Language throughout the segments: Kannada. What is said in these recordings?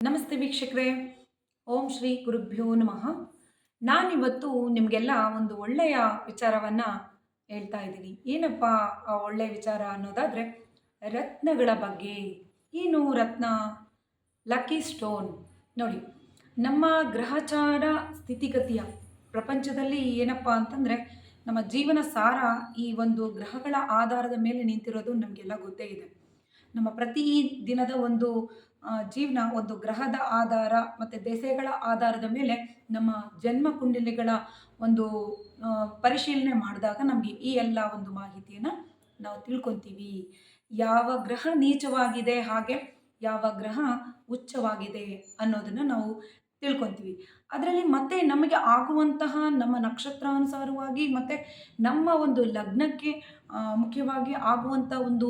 ನಮಸ್ತೆ ವೀಕ್ಷಕರೇ. ಓಂ ಶ್ರೀ ಗುರುಭ್ಯೋ ನಮಃ. ನಾನಿವತ್ತು ನಿಮಗೆಲ್ಲ ಒಂದು ಒಳ್ಳೆಯ ವಿಚಾರವನ್ನು ಹೇಳ್ತಾ ಇದ್ದೀನಿ. ಏನಪ್ಪ ಆ ಒಳ್ಳೆಯ ವಿಚಾರ ಅನ್ನೋದಾದರೆ, ರತ್ನಗಳ ಬಗ್ಗೆ. ಏನು ರತ್ನ? ಲಕ್ಕಿ ಸ್ಟೋನ್ ನೋಡಿ, ನಮ್ಮ ಗ್ರಹಚಾರ ಸ್ಥಿತಿಗತಿಯ ಪ್ರಪಂಚದಲ್ಲಿ ಏನಪ್ಪ ಅಂತಂದರೆ, ನಮ್ಮ ಜೀವನ ಸಾರ ಈ ಒಂದು ಗ್ರಹಗಳ ಆಧಾರದ ಮೇಲೆ ನಿಂತಿರೋದು ನಮಗೆಲ್ಲ ಗೊತ್ತೇ ಇದೆ. ನಮ್ಮ ಪ್ರತಿ ದಿನದ ಒಂದು ಜೀವನ ಒಂದು ಗ್ರಹದ ಆಧಾರ ಮತ್ತು ದೆಸೆಗಳ ಆಧಾರದ ಮೇಲೆ ನಮ್ಮ ಜನ್ಮ ಕುಂಡಲಿಗಳ ಒಂದು ಪರಿಶೀಲನೆ ಮಾಡಿದಾಗ ನಮಗೆ ಈ ಎಲ್ಲ ಒಂದು ಮಾಹಿತಿಯನ್ನು ನಾವು ತಿಳ್ಕೊತೀವಿ. ಯಾವ ಗ್ರಹ ನೀಚವಾಗಿದೆ ಹಾಗೆ ಯಾವ ಗ್ರಹ ಉಚ್ಚವಾಗಿದೆ ಅನ್ನೋದನ್ನು ನಾವು ತಿಳ್ಕೊತೀವಿ. ಅದರಲ್ಲಿ ಮತ್ತೆ ನಮಗೆ ಆಗುವಂತಹ ನಮ್ಮ ನಕ್ಷತ್ರಾನುಸಾರವಾಗಿ ಮತ್ತು ನಮ್ಮ ಒಂದು ಲಗ್ನಕ್ಕೆ ಮುಖ್ಯವಾಗಿ ಆಗುವಂಥ ಒಂದು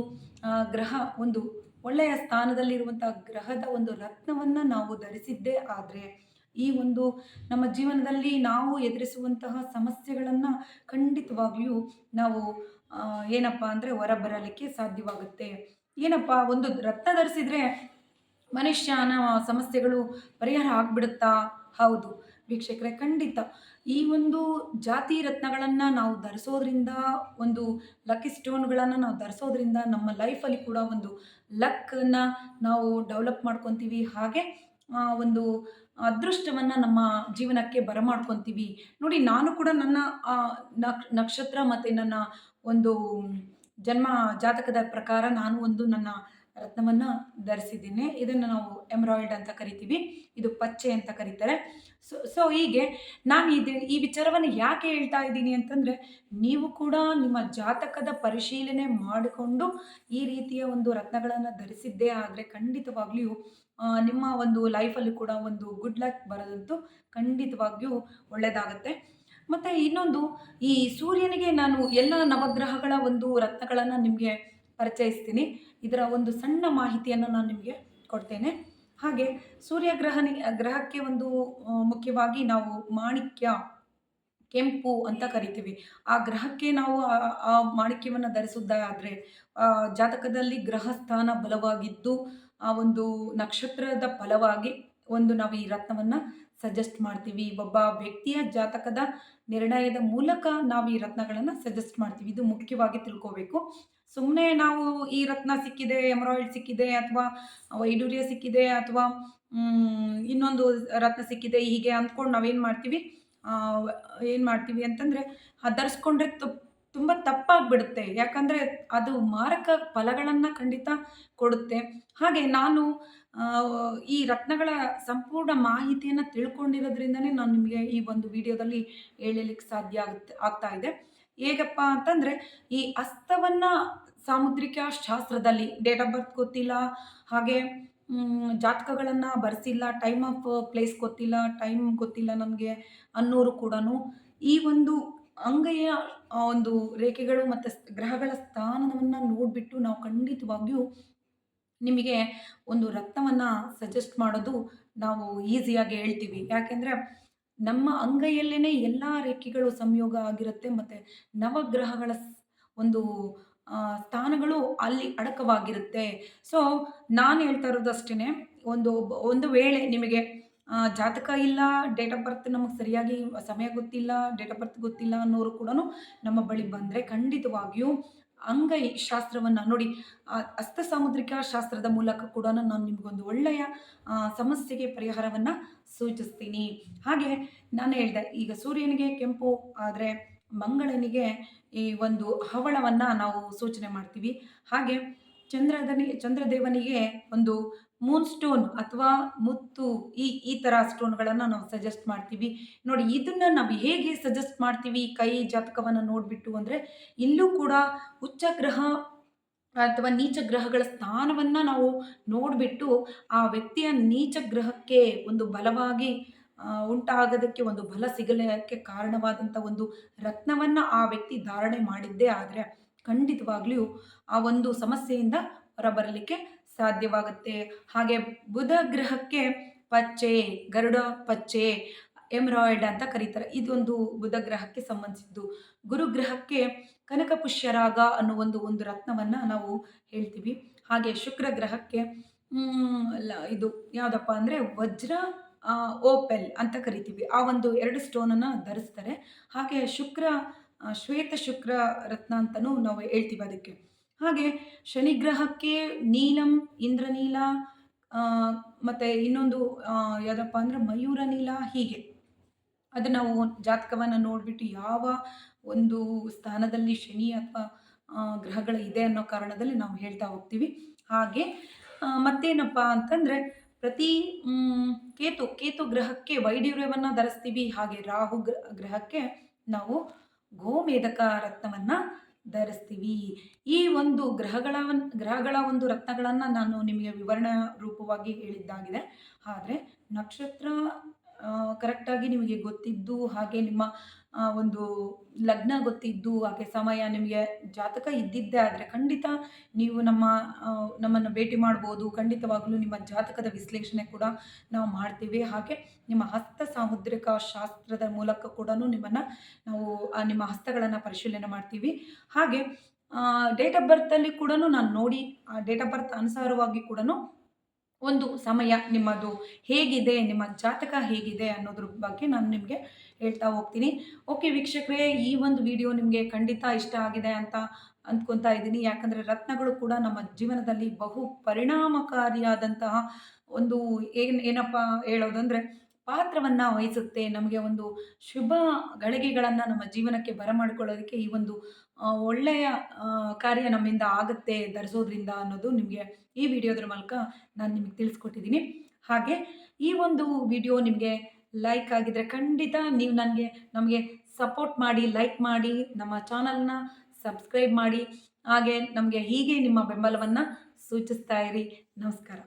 ಗ್ರಹ ಒಂದು ಒಳ್ಳೆಯ ಸ್ಥಾನದಲ್ಲಿರುವಂಥ ಗ್ರಹದ ಒಂದು ರತ್ನವನ್ನು ನಾವು ಧರಿಸಿದ್ದೇ ಆದರೆ ಈ ಒಂದು ನಮ್ಮ ಜೀವನದಲ್ಲಿ ನಾವು ಎದುರಿಸುವಂತಹ ಸಮಸ್ಯೆಗಳನ್ನು ಖಂಡಿತವಾಗಿಯೂ ನಾವು ಏನಪ್ಪ ಅಂದರೆ ಹೊರಬರಲಿಕ್ಕೆ ಸಾಧ್ಯವಾಗುತ್ತೆ. ಏನಪ್ಪ, ಒಂದು ರತ್ನ ಧರಿಸಿದರೆ ಮನುಷ್ಯನ ಸಮಸ್ಯೆಗಳು ಪರಿಹಾರ ಆಗ್ಬಿಡುತ್ತಾ? ಹೌದು. ವೀಕ್ಷಕರೇ, ಖಂಡಿತ. ಈ ಒಂದು ಜಾತಿ ರತ್ನಗಳನ್ನು ನಾವು ಧರಿಸೋದ್ರಿಂದ, ಒಂದು ಲಕ್ಕಿ ಸ್ಟೋನ್ಗಳನ್ನು ನಾವು ಧರಿಸೋದ್ರಿಂದ ನಮ್ಮ ಲೈಫಲ್ಲಿ ಕೂಡ ಒಂದು ಲಕ್ಕನ್ನು ನಾವು ಡೆವಲಪ್ ಮಾಡ್ಕೊತೀವಿ. ಹಾಗೆ ಒಂದು ಅದೃಷ್ಟವನ್ನು ನಮ್ಮ ಜೀವನಕ್ಕೆ ಬರಮಾಡ್ಕೊತೀವಿ. ನೋಡಿ, ನಾನು ಕೂಡ ನನ್ನ ನಕ್ಷತ್ರ ಮತ್ತು ನನ್ನ ಒಂದು ಜನ್ಮ ಜಾತಕದ ಪ್ರಕಾರ ನಾನು ಒಂದು ನನ್ನ ರತ್ನವನ್ನು ಧರಿಸಿದ್ದೀನಿ. ಇದನ್ನು ನಾವು ಎಂಬ್ರಾಯ್ಡ್ ಅಂತ ಕರಿತೀವಿ. ಇದು ಪಚ್ಚೆ ಅಂತ ಕರೀತಾರೆ. ಸೊ ಸೊ ಹೀಗೆ ನಾನು ಇದು ಈ ವಿಚಾರವನ್ನು ಯಾಕೆ ಹೇಳ್ತಾ ಇದ್ದೀನಿ ಅಂತಂದರೆ, ನೀವು ಕೂಡ ನಿಮ್ಮ ಜಾತಕದ ಪರಿಶೀಲನೆ ಮಾಡಿಕೊಂಡು ಈ ರೀತಿಯ ಒಂದು ರತ್ನಗಳನ್ನು ಧರಿಸಿದ್ದೇ ಆದರೆ ಖಂಡಿತವಾಗ್ಲಿಯೂ ನಿಮ್ಮ ಒಂದು ಲೈಫಲ್ಲಿ ಕೂಡ ಒಂದು ಗುಡ್ ಲಕ್ ಬರೋದಂತೂ ಖಂಡಿತವಾಗಿಯೂ ಒಳ್ಳೆಯದಾಗತ್ತೆ ಮತ್ತು ಇನ್ನೊಂದು, ಈ ಸೂರ್ಯನಿಗೆ ನಾನು ಎಲ್ಲ ನವಗ್ರಹಗಳ ಒಂದು ರತ್ನಗಳನ್ನು ನಿಮಗೆ ಪರಿಚಯಿಸ್ತೀನಿ. ಇದರ ಒಂದು ಸಣ್ಣ ಮಾಹಿತಿಯನ್ನು ನಾನು ನಿಮಗೆ ಕೊಡ್ತೇನೆ. ಹಾಗೆ ಸೂರ್ಯ ಗ್ರಹನಿ ಗ್ರಹಕ್ಕೆ ಒಂದು ಮುಖ್ಯವಾಗಿ ನಾವು ಮಾಣಿಕ್ಯ, ಕೆಂಪು ಅಂತ ಕರಿತೀವಿ. ಆ ಗ್ರಹಕ್ಕೆ ನಾವು ಆ- ಆ ಮಾಣಿಕ್ಯವನ್ನು ಧರಿಸುವುದಾದರೆ ಜಾತಕದಲ್ಲಿ ಗ್ರಹ ಸ್ಥಾನ ಬಲವಾಗಿದ್ದು, ಆ ಒಂದು ನಕ್ಷತ್ರದ ಫಲವಾಗಿ ಒಂದು ನಾವು ಈ ರತ್ನವನ್ನು ಸಜೆಸ್ಟ್ ಮಾಡ್ತೀವಿ. ಒಬ್ಬ ವ್ಯಕ್ತಿಯ ಜಾತಕದ ನಿರ್ಣಯದ ಮೂಲಕ ನಾವು ಈ ರತ್ನಗಳನ್ನು ಸಜೆಸ್ಟ್ ಮಾಡ್ತೀವಿ. ಇದು ಮುಖ್ಯವಾಗಿ ತಿಳ್ಕೋಬೇಕು. ಸುಮ್ಮನೆ ನಾವು ಈ ರತ್ನ ಸಿಕ್ಕಿದೆ ಎಮರಾಯ್ಡ್ ಸಿಕ್ಕಿದೆ ಅಥವಾ ವೈಡೂರ್ಯ ಸಿಕ್ಕಿದೆ ಅಥವಾ ಇನ್ನೊಂದು ರತ್ನ ಸಿಕ್ಕಿದೆ, ಹೀಗೆ ಅಂದ್ಕೊಂಡು ನಾವೇನು ಮಾಡ್ತೀವಿ? ಏನು ಮಾಡ್ತೀವಿ ಅಂತಂದರೆ ಧರಿಸ್ಕೊಂಡ್ರೆ ತುಂಬ ತಪ್ಪಾಗಿಬಿಡುತ್ತೆ. ಯಾಕಂದರೆ ಅದು ಮಾರಕ ಫಲಗಳನ್ನು ಖಂಡಿತ ಕೊಡುತ್ತೆ. ಹಾಗೆ ನಾನು ಈ ರತ್ನಗಳ ಸಂಪೂರ್ಣ ಮಾಹಿತಿಯನ್ನು ತಿಳ್ಕೊಂಡಿರೋದ್ರಿಂದನೇ ನಾನು ನಿಮಗೆ ಈ ಒಂದು ವಿಡಿಯೋದಲ್ಲಿ ಹೇಳಲಿಕ್ಕೆ ಸಾಧ್ಯ ಆಗುತ್ತೆ, ಆಗ್ತಾ ಇದೆ. ಹೇಗಪ್ಪ ಅಂತಂದರೆ, ಈ ಅಸ್ತವನ್ನ ಸಾಮುದ್ರಿಕ ಶಾಸ್ತ್ರದಲ್ಲಿ ಡೇಟ್ ಆಫ್ ಬರ್ತ್ ಗೊತ್ತಿಲ್ಲ, ಹಾಗೆ ಜಾತಕಗಳನ್ನು ಬರೆಸಿಲ್ಲ ಟೈಮ್ ಆಫ್ ಪ್ಲೇಸ್ ಗೊತ್ತಿಲ್ಲ ಟೈಮ್ ಗೊತ್ತಿಲ್ಲ ನನಗೆ ಅನ್ನೋರು ಕೂಡ ಈ ಒಂದು ಅಂಗೈಯ ಒಂದು ರೇಖೆಗಳು ಮತ್ತು ಗ್ರಹಗಳ ಸ್ಥಾನವನ್ನು ನೋಡಿಬಿಟ್ಟು ನಾವು ಖಂಡಿತವಾಗಿಯೂ ನಿಮಗೆ ಒಂದು ರತ್ನವನ್ನು ಸಜೆಸ್ಟ್ ಮಾಡೋದು ನಾವು ಈಸಿಯಾಗಿ ಹೇಳ್ತೀವಿ. ಯಾಕೆಂದರೆ ನಮ್ಮ ಅಂಗೈಯಲ್ಲೇ ಎಲ್ಲ ರೇಖೆಗಳು ಸಂಯೋಗ ಆಗಿರುತ್ತೆ ಮತ್ತು ನವಗ್ರಹಗಳ ಒಂದು ಸ್ಥಾನಗಳು ಅಲ್ಲಿ ಅಡಕವಾಗಿರುತ್ತೆ. ಸೊ ನಾನು ಹೇಳ್ತಾ ಇರೋದು ಅಷ್ಟೇ ಒಂದು ಒಂದು ವೇಳೆ ನಿಮಗೆ ಜಾತಕ ಇಲ್ಲ ಡೇಟ್ ಆಫ್ ಬರ್ತ್ ನಮಗೆ ಸರಿಯಾಗಿ ಸಮಯ ಗೊತ್ತಿಲ್ಲ ಡೇಟ್ ಆಫ್ ಬರ್ತ್ ಗೊತ್ತಿಲ್ಲ ಅನ್ನೋರು ಕೂಡ ನಮ್ಮ ಬಳಿ ಬಂದರೆ ಖಂಡಿತವಾಗಿಯೂ ಅಂಗೈ ಶಾಸ್ತ್ರವನ್ನು ನೋಡಿ ಅಸ್ತ ಸಾಮುದ್ರಿಕ ಶಾಸ್ತ್ರದ ಮೂಲಕ ಕೂಡ ನಾನು ನಿಮಗೊಂದು ಒಳ್ಳೆಯ ಸಮಸ್ಯೆಗೆ ಪರಿಹಾರವನ್ನು ಸೂಚಿಸ್ತೀನಿ. ಹಾಗೆ ನಾನು ಹೇಳಿದೆ, ಈಗ ಸೂರ್ಯನಿಗೆ ಕೆಂಪು ಆದರೆ ಮಂಗಳನಿಗೆ ಈ ಒಂದು ಹವಳವನ್ನು ನಾವು ಸೂಚನೆ ಮಾಡ್ತೀವಿ. ಹಾಗೆ ಚಂದ್ರದನಿ, ಚಂದ್ರದೇವನಿಗೆ ಒಂದು ಮೂನ್ ಸ್ಟೋನ್ ಅಥವಾ ಮುತ್ತು ಈ ಈ ಥರ ಸ್ಟೋನ್ಗಳನ್ನು ನಾವು ಸಜೆಸ್ಟ್ ಮಾಡ್ತೀವಿ. ನೋಡಿ, ಇದನ್ನು ನಾವು ಹೇಗೆ ಸಜೆಸ್ಟ್ ಮಾಡ್ತೀವಿ? ಕೈ ಜಾತಕವನ್ನು ನೋಡಿಬಿಟ್ಟು ಅಂದರೆ ಇಲ್ಲೂ ಕೂಡ ಉಚ್ಚ ಗ್ರಹ ಅಥವಾ ನೀಚ ಗ್ರಹಗಳ ಸ್ಥಾನವನ್ನು ನಾವು ನೋಡಿಬಿಟ್ಟು ಆ ವ್ಯಕ್ತಿಯ ನೀಚ ಗ್ರಹಕ್ಕೆ ಒಂದು ಬಲವಾಗಿ ಉಂಟಾಗೋದಕ್ಕೆ ಒಂದು ಬಲ ಸಿಗಲಿಕ್ಕೆ ಕಾರಣವಾದಂಥ ಒಂದು ರತ್ನವನ್ನು ಆ ವ್ಯಕ್ತಿ ಧಾರಣೆ ಮಾಡಿದ್ದೇ ಆದರೆ ಖಂಡಿತವಾಗ್ಲೂ ಆ ಒಂದು ಸಮಸ್ಯೆಯಿಂದ ಹೊರಬರಲಿಕ್ಕೆ ಸಾಧ್ಯವಾಗುತ್ತೆ. ಹಾಗೆ ಬುಧ ಗ್ರಹಕ್ಕೆ ಪಚ್ಚೆ, ಗರುಡ ಪಚ್ಚೆ, ಎಮ್ರಾಯ್ಡ್ ಅಂತ ಕರೀತಾರೆ. ಇದೊಂದು ಬುಧ ಗ್ರಹಕ್ಕೆ ಸಂಬಂಧಿಸಿದ್ದು. ಗುರುಗ್ರಹಕ್ಕೆ ಕನಕ ಪುಷ್ಯರಾಗ ಅನ್ನೋ ಒಂದು ಒಂದು ರತ್ನವನ್ನು ನಾವು ಹೇಳ್ತೀವಿ. ಹಾಗೆ ಶುಕ್ರ ಗ್ರಹಕ್ಕೆ ಇದು ಯಾವುದಪ್ಪ ಅಂದರೆ ವಜ್ರ ಓಪೆಲ್ ಅಂತ ಕರಿತೀವಿ. ಆ ಒಂದು ಎರಡು ಸ್ಟೋನನ್ನು ಧರಿಸ್ತಾರೆ. ಹಾಗೆ ಶುಕ್ರ ಶ್ವೇತ ಶುಕ್ರ ರತ್ನ ಅಂತಲೂ ನಾವು ಹೇಳ್ತೀವಿ ಅದಕ್ಕೆ. ಹಾಗೆ ಶನಿಗ್ರಹಕ್ಕೆ ನೀಲಂ, ಇಂದ್ರನೀಲ ಮತ್ತು ಇನ್ನೊಂದು ಯಾವುದಪ್ಪ ಅಂದರೆ ಮಯೂರ ನೀಲ ಹೀಗೆ. ಅದು ನಾವು ಜಾತಕವನ್ನು ನೋಡಿಬಿಟ್ಟು ಯಾವ ಒಂದು ಸ್ಥಾನದಲ್ಲಿ ಶನಿ ಅಥವಾ ಗ್ರಹಗಳು ಇದೆ ಅನ್ನೋ ಕಾರಣದಲ್ಲಿ ನಾವು ಹೇಳ್ತಾ ಹೋಗ್ತೀವಿ. ಹಾಗೆ ಮತ್ತೇನಪ್ಪ ಅಂತಂದರೆ ಪ್ರತಿ ಕೇತು ಕೇತು ಗ್ರಹಕ್ಕೆ ವೈಡೂರ್ಯವನ್ನು ಧರಿಸ್ತೀವಿ. ಹಾಗೆ ರಾಹು ಗ್ರಹಕ್ಕೆ ನಾವು ಗೋಮೇಧಕ ರತ್ನವನ್ನು ಧರಿಸ್ತೀವಿ. ಈ ಒಂದು ಗ್ರಹಗಳ ಗ್ರಹಗಳ ಒಂದು ರತ್ನಗಳನ್ನು ನಾನು ನಿಮಗೆ ವಿವರಣಾ ರೂಪವಾಗಿ ಹೇಳಿದ್ದಾಗಿದೆ. ಆದರೆ ನಕ್ಷತ್ರ ಕರೆಕ್ಟಾಗಿ ನಿಮಗೆ ಗೊತ್ತಿದ್ದು ಹಾಗೆ ನಿಮ್ಮ ಒಂದು ಲಗ್ನ ಗೊತ್ತಿದ್ದು ಹಾಗೆ ಸಮಯ ನಿಮಗೆ ಜಾತಕ ಇದ್ದಿದ್ದೇ ಆದರೆ ಖಂಡಿತ ನೀವು ನಮ್ಮ ನಮ್ಮನ್ನು ಭೇಟಿ ಮಾಡ್ಬೋದು. ಖಂಡಿತವಾಗಲೂ ನಿಮ್ಮ ಜಾತಕದ ವಿಶ್ಲೇಷಣೆ ಕೂಡ ನಾವು ಮಾಡ್ತೀವಿ. ಹಾಗೆ ನಿಮ್ಮ ಹಸ್ತ ಸಾಮುದ್ರಿಕ ಶಾಸ್ತ್ರದ ಮೂಲಕ ಕೂಡ ನಿಮ್ಮನ್ನು ನಾವು ಆ, ನಿಮ್ಮ ಹಸ್ತಗಳನ್ನು ಪರಿಶೀಲನೆ ಮಾಡ್ತೀವಿ. ಹಾಗೆ ಡೇಟ್ ಆಫ್ ಬರ್ತಲ್ಲಿ ಕೂಡ ನಾನು ನೋಡಿ ಆ ಡೇಟ್ ಆಫ್ ಬರ್ತ್ ಅನುಸಾರವಾಗಿ ಕೂಡ ಒಂದು ಸಮಯ ನಿಮ್ಮದು ಹೇಗಿದೆ, ನಿಮ್ಮ ಜಾತಕ ಹೇಗಿದೆ ಅನ್ನೋದ್ರ ಬಗ್ಗೆ ನಾನು ನಿಮಗೆ ಹೇಳ್ತಾ ಹೋಗ್ತೀನಿ. ಓಕೆ ವೀಕ್ಷಕರೇ, ಈ ಒಂದು ವಿಡಿಯೋ ನಿಮಗೆ ಖಂಡಿತ ಇಷ್ಟ ಆಗಿದೆ ಅಂತ ಅಂದ್ಕೊತಾ ಇದ್ದೀನಿ. ಯಾಕಂದರೆ ರತ್ನಗಳು ಕೂಡ ನಮ್ಮ ಜೀವನದಲ್ಲಿ ಬಹು ಪರಿಣಾಮಕಾರಿಯಾದಂತಹ ಒಂದು ಏನು ಏನಪ್ಪ ಹೇಳೋದಂದರೆ ಪಾತ್ರವನ್ನು ವಹಿಸುತ್ತೆ, ನಮಗೆ ಒಂದು ಶುಭ ಗಳಿಗೆಗಳನ್ನು ನಮ್ಮ ಜೀವನಕ್ಕೆ ಬರಮಾಡಿಕೊಳ್ಳೋದಕ್ಕೆ ಈ ಒಂದು ಒಳ್ಳೆಯ ಕಾರ್ಯ ನಮ್ಮಿಂದ ಆಗುತ್ತೆ, ಧರಿಸೋದ್ರಿಂದ ಅನ್ನೋದು ನಿಮಗೆ ಈ ವಿಡಿಯೋದ್ರ ಮೂಲಕ ನಾನು ನಿಮಗೆ ತಿಳಿಸ್ಕೊಟ್ಟಿದ್ದೀನಿ ಹಾಗೆ ಈ ಒಂದು ವಿಡಿಯೋ ನಿಮಗೆ ಲೈಕ್ ಆಗಿದ್ರೆ ಖಂಡಿತ ನೀವು ನನಗೆ, ನಮಗೆ ಸಪೋರ್ಟ್ ಮಾಡಿ, ಲೈಕ್ ಮಾಡಿ, ನಮ್ಮ ಚಾನಲ್ನ ಸಬ್ಸ್ಕ್ರೈಬ್ ಮಾಡಿ, ಹಾಗೆ ನಮಗೆ ಹೀಗೆ ನಿಮ್ಮ ಬೆಂಬಲವನ್ನು ಸೂಚಿಸ್ತಾ ಇರಿ. ನಮಸ್ಕಾರ.